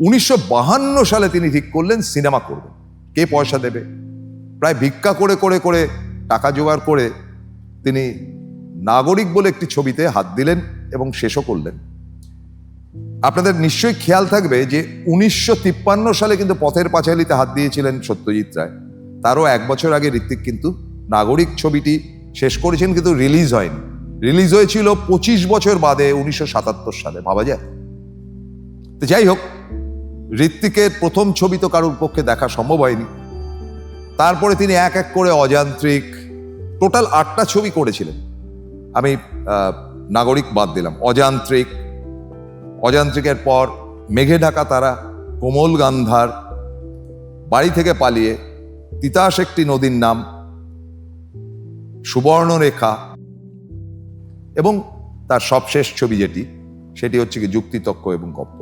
উনিশশো সালে তিনি ঠিক করলেন, সিনেমা করবেন। কে পয়সা দেবে? প্রায় ভিক্ষা করে করে করে টাকা জোগাড় করে তিনি নাগরিক বলে একটি ছবিতে হাত দিলেন এবং শেষও করলেন। আপনাদের নিশ্চয়ই খেয়াল থাকবে যে উনিশশো তিপ্পান্ন সালে কিন্তু পথের পাঁচালিতে হাত দিয়েছিলেন সত্যজিৎ রায়। তারও এক বছর আগে ঋত্বিক কিন্তু নাগরিক ছবিটি শেষ করেছেন কিন্তু রিলিজ হয়নি। রিলিজ হয়েছিল পঁচিশ বছর বাদে উনিশশো সাতাত্তর সালে, ভাবা যায়। তো যাই হোক ঋত্বিকের প্রথম ছবি তো কারোর পক্ষে দেখা সম্ভব হয়নি। তারপরে তিনি এক এক করে অযান্ত্রিক, টোটাল আটটা ছবি করেছিলেন। আমি নাগরিক বাদ দিলাম। অযান্ত্রিক, অযান্ত্রিকের পর মেঘে ঢাকা তারা, কোমল গান্ধার, বাড়ি থেকে পালিয়ে তিতাস একটি নদীর নাম, সুবর্ণরেখা এবং তার সবশেষ ছবি যেটি, সেটি হচ্ছে কি যুক্তিতক্ক এবং গপ্প